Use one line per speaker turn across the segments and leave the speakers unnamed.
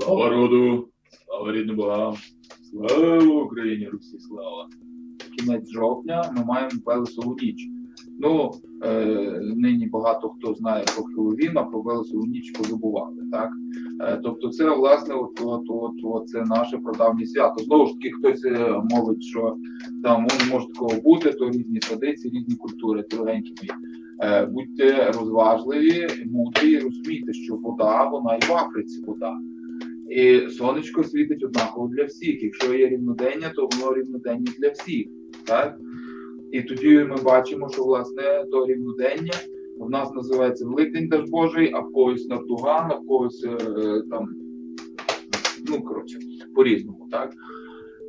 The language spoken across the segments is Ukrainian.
Слава роду, слава рідним богам, слава Україні, Русі, слава. Кінець жовтня ми маємо Велесову ніч. Ну, е, нині багато хто знає про Хеллоуін, а про Велесову ніч позабували. Так? Е, тобто, це власне, от, от, от, от, це наше прадавнє свято. Знову ж таки, хтось е, мовить, що там ну, може такого бути, то різні традиції, різні культури, дорогенькі мої. Е, будьте розважливі, мудрі, розумійте, що вода, вона і в Африці вода. І сонечко світить однаково для всіх. Якщо є рівнодення, то воно рівнодення для всіх. Так? І тоді ми бачимо, що власне то рівнодення в нас називається Великдень Даж Божий, а в когось Нартуган, а в когось е, там, ну коротше, по-різному, так?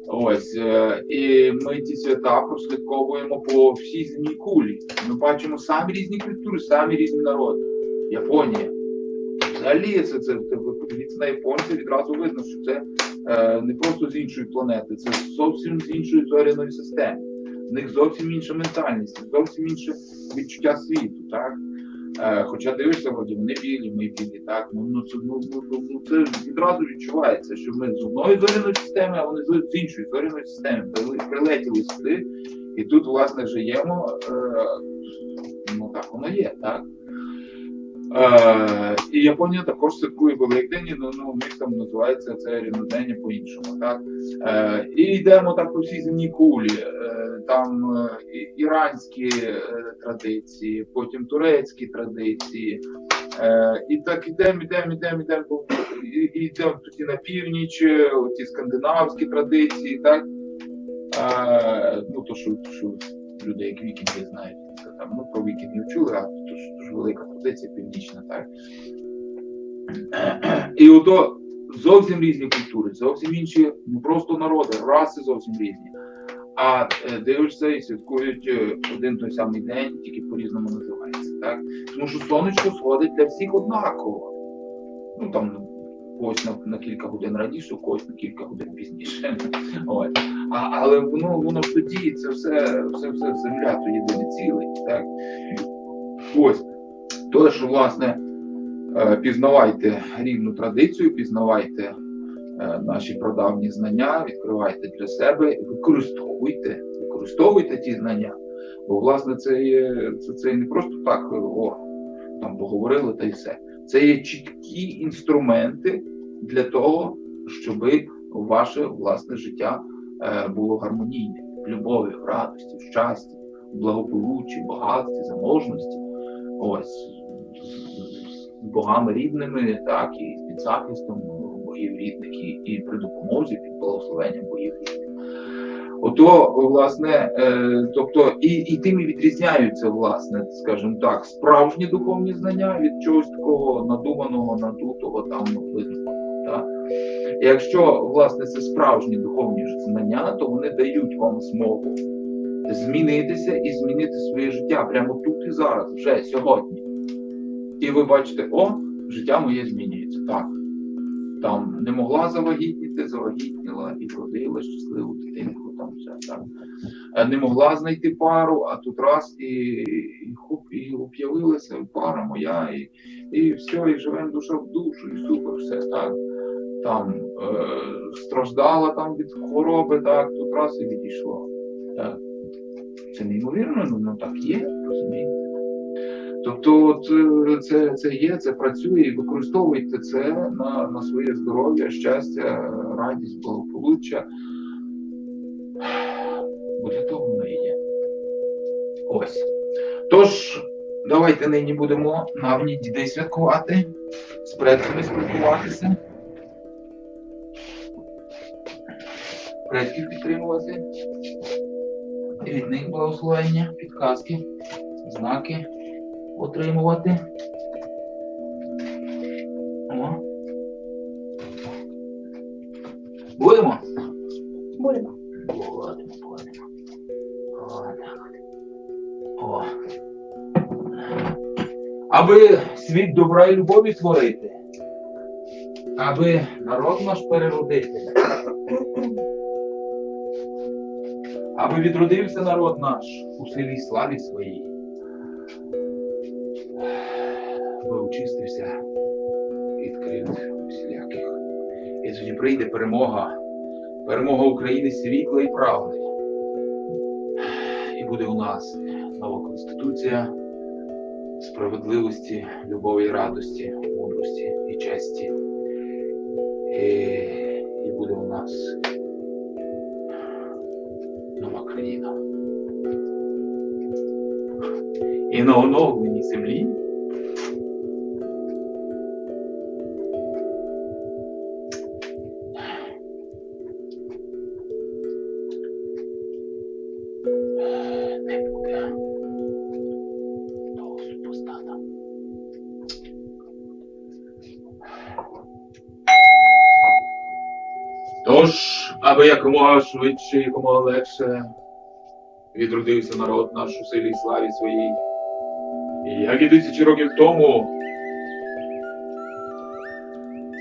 Ось, е, і ми ці свята прослідковуємо по всій земній кулі. Ми бачимо самі різні культури, самі різні народи. Японія. Взагалі, це, це, це на японців, відразу видно, що це е, не просто з іншої планети, це зовсім з іншої зоряної системи. В них зовсім інша ментальність, зовсім інше відчуття світу. Так? Е, хоча дивишся, вроді вони білі, ми білі, так? Ну, ну, це, ну, ну, ну, ну, це відразу відчувається, що ми з одної зоряної системи, а вони з іншої зоряної системи прилетіли сюди, і тут, власне, живемо. Е, ну так воно є, так? Е, і Японія також святкує Великдень, ну, ну у там називається це рівнодення по-іншому. Так? Е, і йдемо так по всій земній кулі. Е, там е, іранські е, традиції, потім турецькі традиції. Е, і так ідемо, по- і, і йдемо тоді на північ, ті скандинавські традиції, так? Е, ну, то, що, що люди, як вікінги знають, то там, ну, про вікінгів чули, а ж дуже велика традиція північна, так? І ото зовсім різні культури, зовсім інші, не просто народи, раси зовсім різні. А е, дивишся і святкують е, один той самий день, тільки по-різному називається. Так? Тому що сонечко сходить для всіх однаково. Ну там ну, когось на, на кілька годин раніше, когось на кілька годин пізніше. Ось. А, але воно, воно ж тоді, це все, все, все земля, то єдине цілий. Так? Ось. Що, власне, е, пізнавайте рівну традицію, пізнавайте е, наші прадавні знання, відкривайте для себе, використовуйте, використовуйте ті знання. Бо, власне, це є це, це не просто так, о, там поговорили та й все. Це є чіткі інструменти для того, щоб ваше власне життя е, було гармонійне, в любові, в радості, в щасті, в благополуччі, багатстві, заможності. Ось з богами рідними, так, і під захистом богів рідних, і, і при допомозі під благословенням богів рідних. Ото, власне, е, тобто, і, і тим і відрізняються, власне, скажімо так, справжні духовні знання від чогось такого надуманого, надутого, там видуманого. І якщо, власне, це справжні духовні знання, то вони дають вам змогу змінитися і змінити своє життя прямо тут і зараз, вже сьогодні. І ви бачите, о, життя моє змінюється. Так. Там не могла завагітніти, завагітніла і родила щасливу дитинку. Там все так. Е, Не могла знайти пару, а тут раз і, і хуп, і об'явилася пара моя, і, і все, і живемо душа в душу, і супер, все так. Там е, страждала там від хвороби, так, тут раз і відійшло. Так. Це неймовірно, ну, ну так є, розумієте? Тобто, е, це, це є, це працює, і використовуйте це на, на своє здоров'я, щастя, радість, благополуччя. Бо для того воно і є. Ось. Тож, давайте нині будемо навні дітей святкувати, з предками спілкуватися, предків підтримувати, і від них благословення, підказки, знаки отримувати. О. Будемо?
Будемо.
Будемо, будемо. О, так. О. Аби світ добра і любові творити, аби народ наш переродити, аби відродився народ наш у силі славі своїй. Би очистився від кривд усіляких І тоді прийде перемога, перемога України світла і правди. І буде у нас нова конституція справедливості, любові, радості, мудрості і честі. І, і буде у нас І на оновленій землі. Тож, аби якомога швидше, якомога легше відродився народ наш у силі і славі своїй. Як і тисячі років тому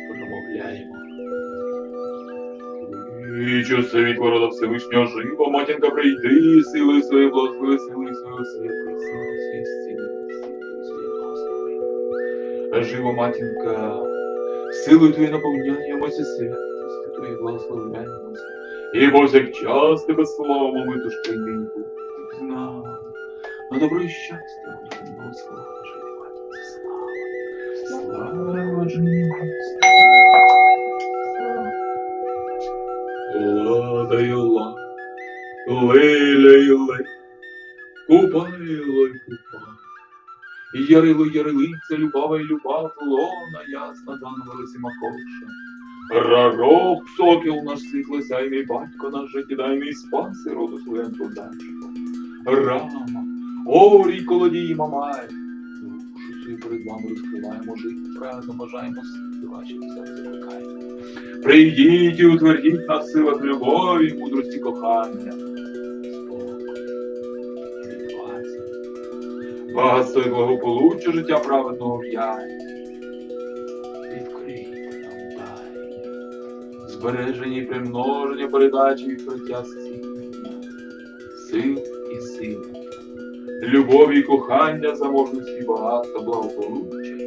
промовляємо. І часи від ворота Всевишнього жива, матінка прийди, силою своєї благослови, світла, силою своєї сили, силою своєї благослови. Жива матінка, силою твоєю наповняємося святості твої благословляємося. І повсякчас тебе слава ми тож прийди, з нами. На добро і щастя, купайло й купа. Ярило ярилиця, любава й любав, лона ясна данвелися макоша. Рарок, сокіл наш світлосяйний батько наш життєдайний спас і роду своєм подачко. Рама, орій колодій мамай. Душу свою перед вами розкриваємо, жити правильно бажаємо, ваші все закликаємо. Прийдіть і утвердіть нас в силах любові, мудрості кохання. Багатство і благополуччя життя праведного в'яє. Відкрийте нам дай, збереження і примноження передачі відкриття зцілення, сил і сили, любові і кохання, заможності, багатства, благополуччя